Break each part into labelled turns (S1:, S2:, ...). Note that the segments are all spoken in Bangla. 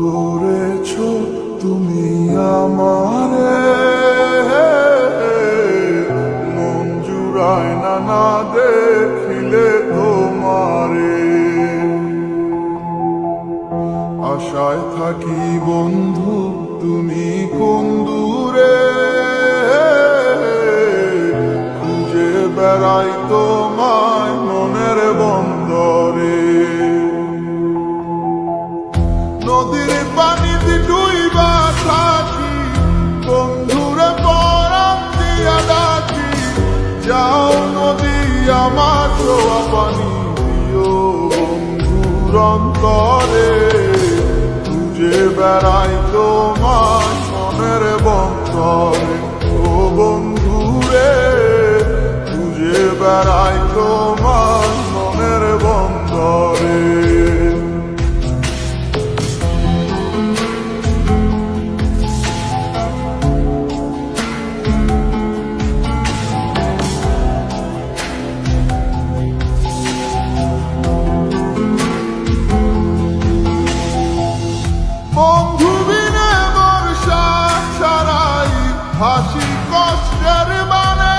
S1: করেছ তুমি আমারে। মন জুড়ায় না না দেখিলে তোমারে। আশায় থাকি বন্ধু, তুমি কোন দূরে? খুঁজে বেড়াই তোমায় অন্তরে খুঁজে বেড়াই তোমার মনের বন্তরে হাসি কষ্টের মানে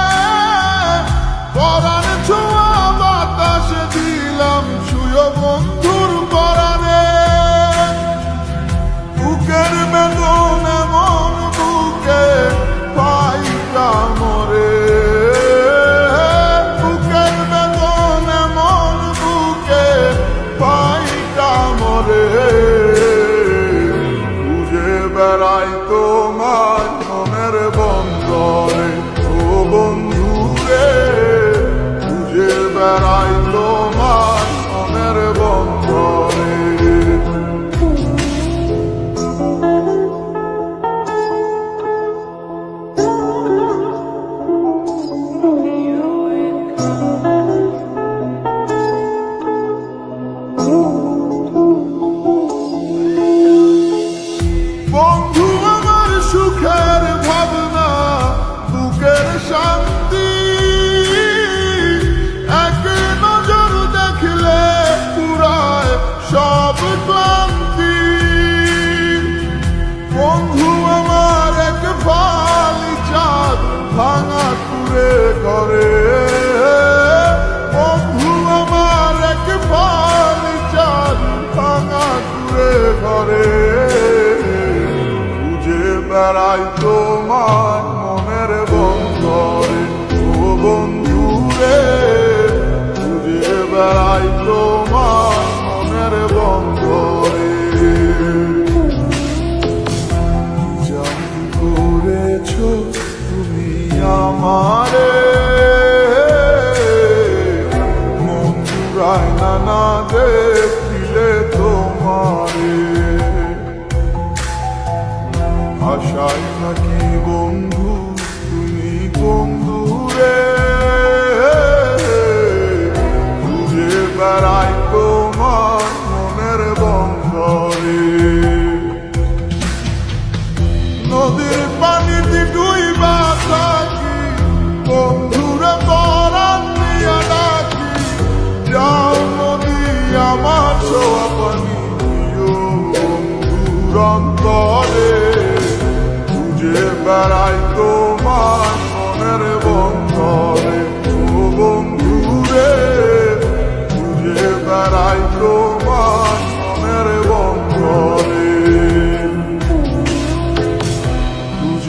S1: পরাণ ছোঁয়া বাতাসে দিলাম শুয় বন্ধুর পরাণে। বুকের বেদন এমন বুকে পাইটা মরে বুকের বেদন এমন বুকে পাইটা মরে খুঁজে বেড়াই তোমার মনের বন্ধু আমার এক ফালি চাঁদ ভাঙা কুড়ে করে বন্ধু আমার এক ফালি চাঁদ ভাঙা কুড়ে করে খুঁজে বেড়াই তোমার না দেখিলে তোমারে। আশায় থাকি বন্ধু তুমি বন্ধুরে। খুঁজে বেড়াই তোমার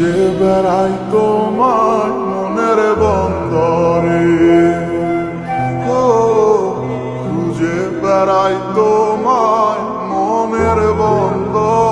S1: খুঁজে বেড়াই তোমার মনের বন্দরে ও খুঁজে বেড়াই তোমার মনের বন্দরে।